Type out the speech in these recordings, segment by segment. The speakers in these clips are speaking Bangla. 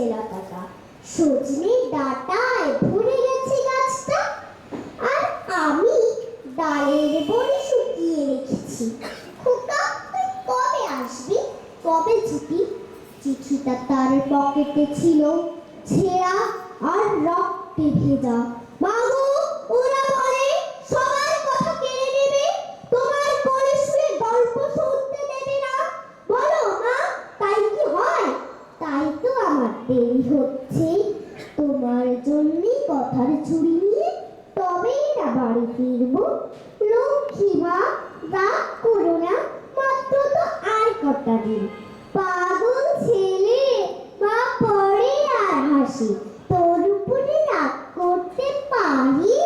বলছে লতাকা সজনে ডাটায় ভরে গেছে গাছটা, আর আমি ডালের বড়ি শুকিয়ে রেখেছি। খোকা, তুই কবে আসবি? কবে ছুটি চিঠিটা তার পকেটে ছিল। ছেঁড়া আর রক্তে ভেজা। দেরি হচ্ছে তোমার জন্যই কথার ছুরি নিয়ে তবেই না বাড়ি ফিরবো। লক্ষ্মী মা, রাগ করো না, মাত্র তো আর কটা দিন। পাগল ছেলে, মা পড়ে আর হাসি। তোর উপরে রাগ করতে পারি?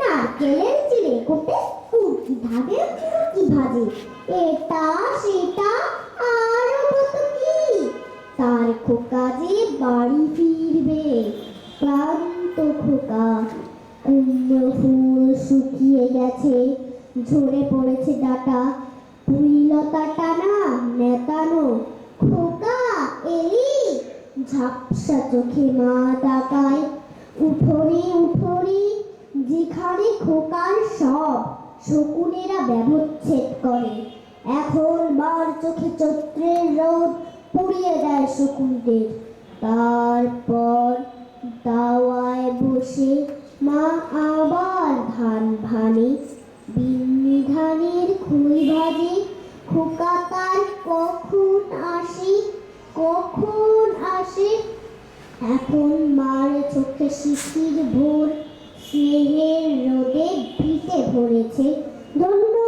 নারকেলের চিড়ে কোটে কুকি ধাগে কুকি ভাজে। এটা, সেটা আরও তার খোকা যে বাড়ি ফিরবে, ক্লান্ত খোকা, কুমড়ো ফুল শুকিয়ে গেছে, ঝরে পড়েছে ডাটা পুইলতা টানা নেতানো খোকা এলি, ঝাপসা চোখে মা তাকায় উঠোরে উঠোরে যেখানে খোকার সব শকুনেরা ব্যবচ্ছেদ করে, এখন মার চোখে চৈত্রের রোদ পুড়িয়ে দেয় শকুনদের। তারপর দাওয়ায় বসে মা আবার ধান ভানে বিন্নি ধানের খুই ভাজে খোকা তার কখন আসে কখন আসে? এখন মার চোখে শিশির ভোর, স্নেহের রোদে ভিটে ভরেছে ধন্যবাদ